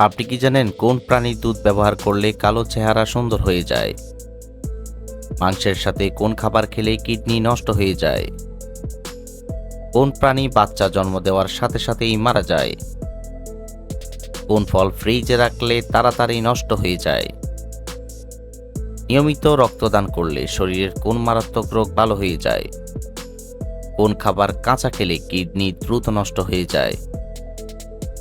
আপনি কি জানেন কোন প্রাণীর দুধ ব্যবহার করলে কালো চেহারা সুন্দর হয়ে যায়? মাংসের সাথে কোন খাবার খেলে কিডনি নষ্ট হয়ে যায়? কোন প্রাণী বাচ্চা জন্ম দেওয়ার সাথে সাথেই মারা যায়? কোন ফল ফ্রিজে রাখলে তাড়াতাড়ি নষ্ট হয়ে যায়? নিয়মিত রক্তদান করলে শরীরের কোন মারাত্মক রোগ ভালো হয়ে যায়? কোন খাবার কাঁচা খেলে কিডনি দ্রুত নষ্ট হয়ে যায়?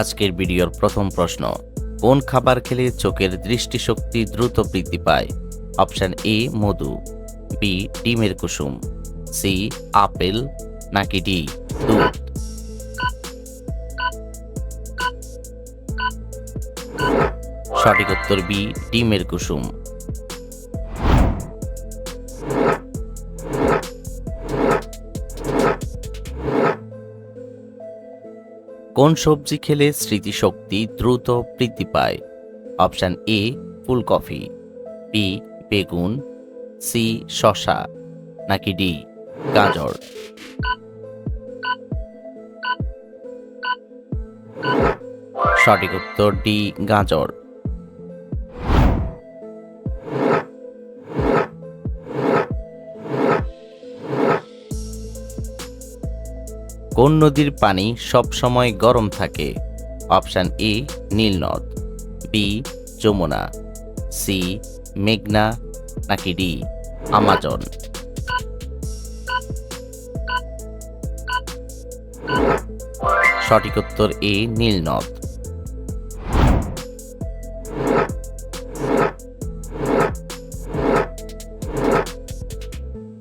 আজকের ভিডিওর প্রথম প্রশ্ন, কোন খাবার খেলে চোখের দৃষ্টিশক্তি দ্রুত বৃদ্ধি পায়? অপশান এ, মধু, বি, ডিমের কুসুম, সি, আপেল, নাকি ডি, দুধ? সঠিক উত্তর বি, ডিমের কুসুম। কোন সবজি খেলে স্মৃতিশক্তি দ্রুত বৃদ্ধি পায়? অপশান এ ফুলকফি বি বেগুন। সি শশা নাকি ডি গাজর। সঠিক উত্তর ডি গাজর। কোন নদীর পানি সব সময় গরম থাকে? অপশান এ নীলনদ বি যমুনা সি মেঘনা, নাকি ডি আমাজন। সঠিক উত্তর এ নীলনদ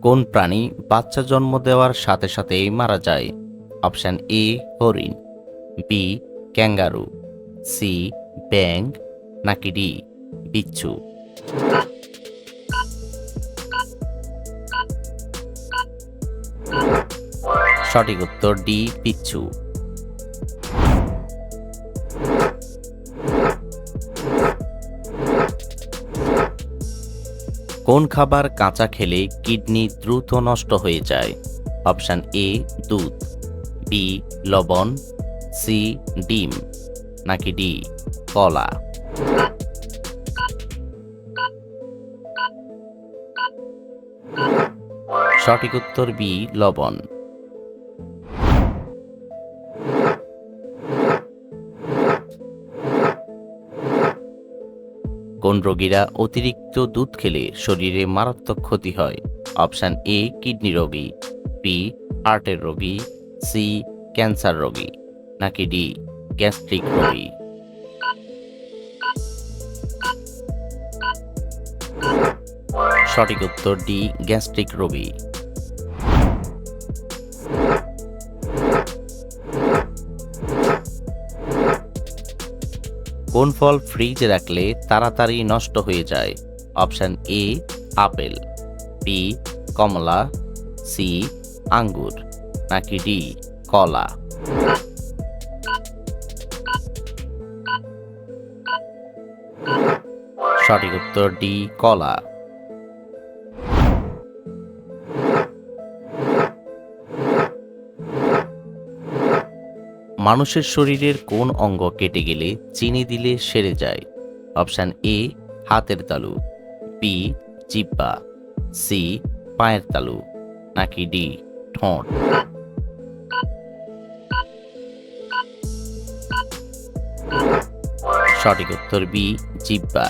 কোন প্রাণী বাচ্চা জন্ম দেওয়ার সাথে সাথেই মারা যায়? অপশান এ, হরিণ, বি, ক্যাঙ্গারু, সি ব্যাং নাকি ডি, বিচ্ছু। সঠিক উত্তর ডি পিচ্ছু কোন খাবার কাঁচা খেলে কিডনি দ্রুত নষ্ট হয়ে যায়? অপশান এ, দুধ। বি লবণ, সি, ডিম, নাকি ডি, কলা? সঠিক উত্তর বি, লবণ। কোন রোগীরা অতিরিক্ত দুধ খেলে শরীরে মারাত্মক ক্ষতি হয়? অপশান এ, কিডনি রোগী, বি, হার্টের রোগী সি, ক্যান্সার রোগী, নাকি ডি, গ্যাস্ট্রিক রোগী? সঠিক উত্তর ডি, গ্যাস্ট্রিক রোগী। কোন ফল ফ্রিজে রাখলে তাড়াতাড়ি নষ্ট হয়ে যায়? অপশান এ, আপেল, বি, কমলা, সি, আঙ্গুর। নাকি ডি? কলা। সঠিক উত্তর ডি, কলা। মানুষের শরীরের কোন অঙ্গ কেটে গেলে চিনি দিলে সেরে যায়? অপশান এ, হাতের তালু বি জিব্বা সি পায়ের তালু, নাকি ডি ঠোঁট? সঠিক উত্তর বি, জিব্বা।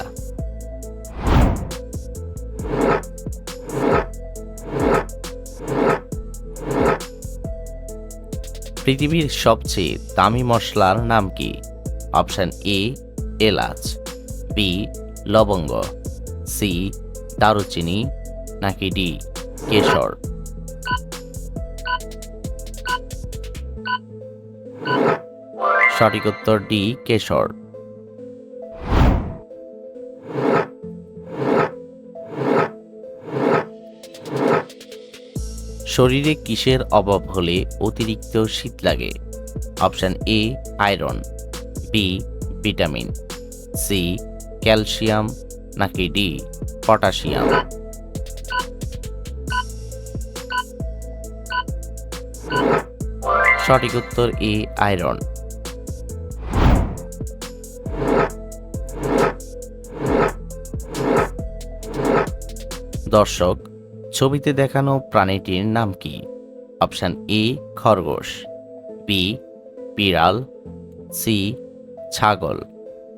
পৃথিবীর সবচেয়ে দামি মশলার নাম কি? অপশান এ, এলাচ, বি, লবঙ্গ, সি, দারুচিনি, নাকি ডি, কেশর। সঠিক উত্তর ডি, কেশর। শরীরে কিসের অভাব হলে অতিরিক্ত শীত লাগে? Option A, iron B vitamin C calcium, নাকি ডি পটাশিয়াম? সঠিক উত্তর এ, আয়রন। দর্শক ছবিতে দেখানো প্রাণীটির নাম কি? অপশান এ, খরগোশ, বি, বিড়াল, সি, ছাগল,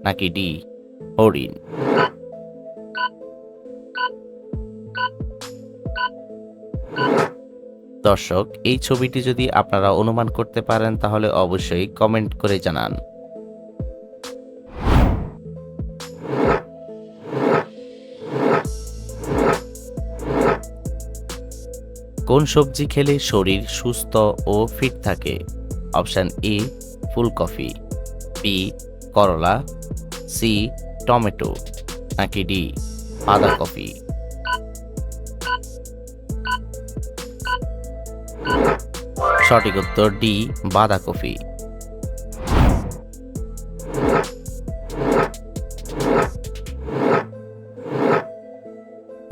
নাকি ডি, হরিণ? দর্শক, এই ছবিটি যদি আপনারা অনুমান করতে পারেন, তাহলে অবশ্যই কমেন্ট করে জানান। কোন সবজি খেলে শরীর সুস্থ ও ফিট থাকে? অপশান এ, ফুলকপি, বি, করলা, সি, টমেটো, নাকি ডি, বাঁধাকপি। সঠিক উত্তর ডি, বাঁধাকপি।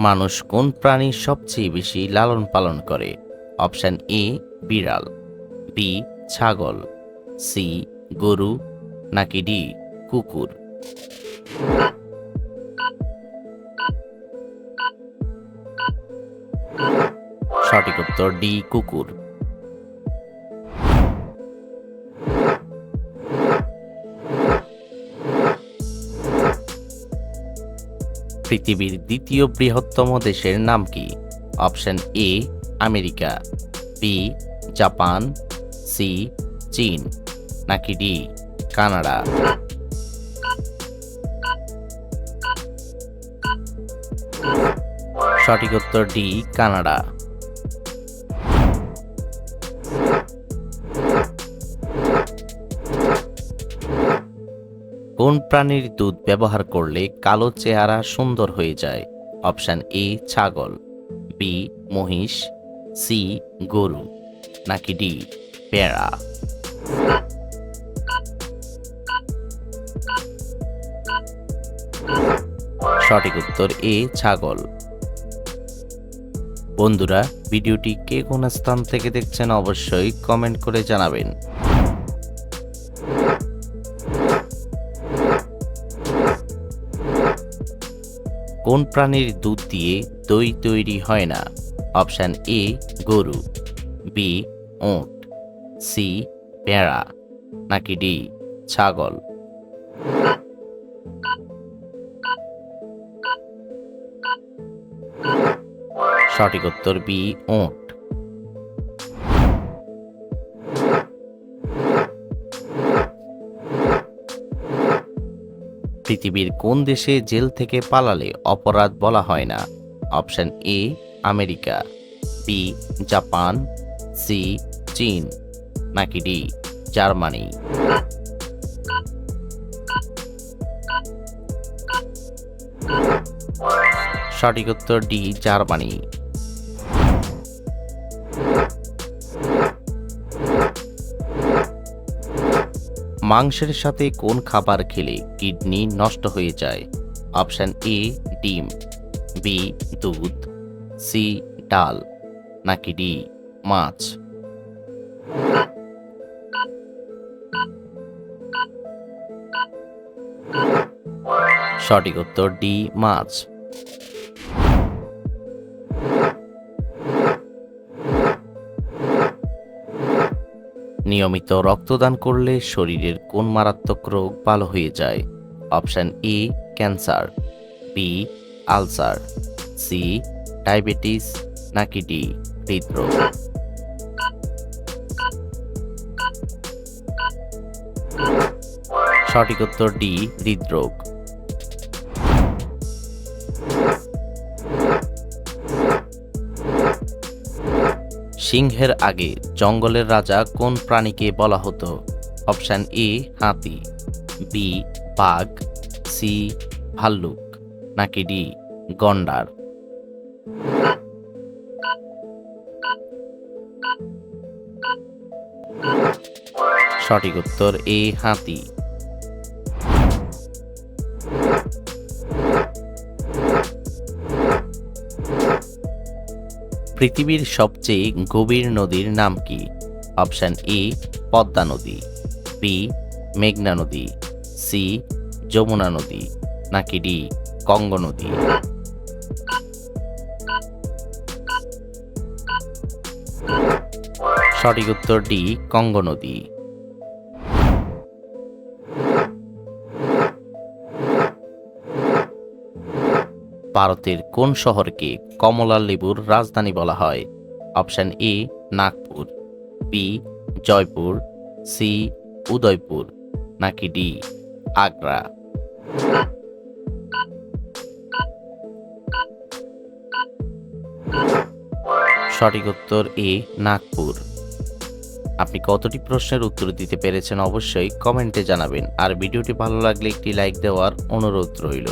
মানুষ কোন প্রাণী সবচেয়ে বেশি লালন পালন করে? অপশান এ, বিড়াল, বি, ছাগল, সি, গরু, নাকি ডি, কুকুর? সঠিক উত্তর ডি, কুকুর। পৃথিবীর দ্বিতীয় বৃহত্তম দেশের নাম কি? Option A, America, B, Japan, C, চীন, নাকি ডি, কানাডা? সঠিক উত্তর ডি, কানাডা। কোন প্রাণীর দুধ ব্যবহার করলে কালো চেহারা সুন্দর হয়ে যায়। অপশান এ, ছাগল। বি, মহিষ। সি, গরু। নাকি ডি পেড়া সঠিক উত্তর এ, ছাগল। বন্ধুরা, ভিডিওটি কে কোন স্থান থেকে দেখছেন অবশ্যই কমেন্ট করে জানাবেন। কোন প্রাণীর দুধ দিয়ে দই তৈরি হয় না? অপশান এ, গরু। বি ওঁট সি পেঁড়া নাকি ডি, ছাগল। সঠিক উত্তর বি ওঁট পৃথিবীর কোন দেশে জেল থেকে পালালে অপরাধ বলা হয় না? Option A, America. B, Japan. C, চীন। নাকি ডি, জার্মানি। সঠিক উত্তর ডি, জার্মানি। মাংসের সাথে কোন খাবার খেলে কিডনি নষ্ট হয়ে যায়? অপশান এ, ডিম। বি, দুধ। সি, ডাল। নাকি ডি, মাছ। সঠিক উত্তর ডি, মাছ। নিয়মিত রক্তদান করলে শরীরের কোন মারাত্মক রোগ ভালো হয়ে যায়? Option A, cancer, B, ulcer, C, diabetes, নাকি ডি, হৃদরোগ। সঠিক উত্তর ডি, হৃদরোগ। সিংহের আগে জঙ্গলের রাজা কোন প্রাণীকে বলা হতো? অপশান এ, হাতি, বি, বাঘ, সি, ভাল্লুক, নাকি ডি, গন্ডার? সঠিক উত্তর এ, হাতি। পৃথিবীর সবচেয়ে গভীর নদীর নাম কি? অপশান এ, পদ্মা নদী বি মেঘনা নদী সি যমুনা নদী, নাকি ডি কঙ্গ নদী? সঠিক উত্তর ডি কঙ্গ নদী। ভারতের কোন শহরকে কমলা লেবুর রাজধানী বলা হয়? Option A, Nagpur. B Jaipur. C Udaipur. নাকি ডি আগ্রা? সঠিক উত্তর এ, নাগপুর। আপনি কতটি প্রশ্নের উত্তর দিতে পেরেছেন অবশ্যই কমেন্টে জানাবেন। আর ভিডিওটি ভালো লাগলে একটি লাইক দেওয়ার অনুরোধ রইল।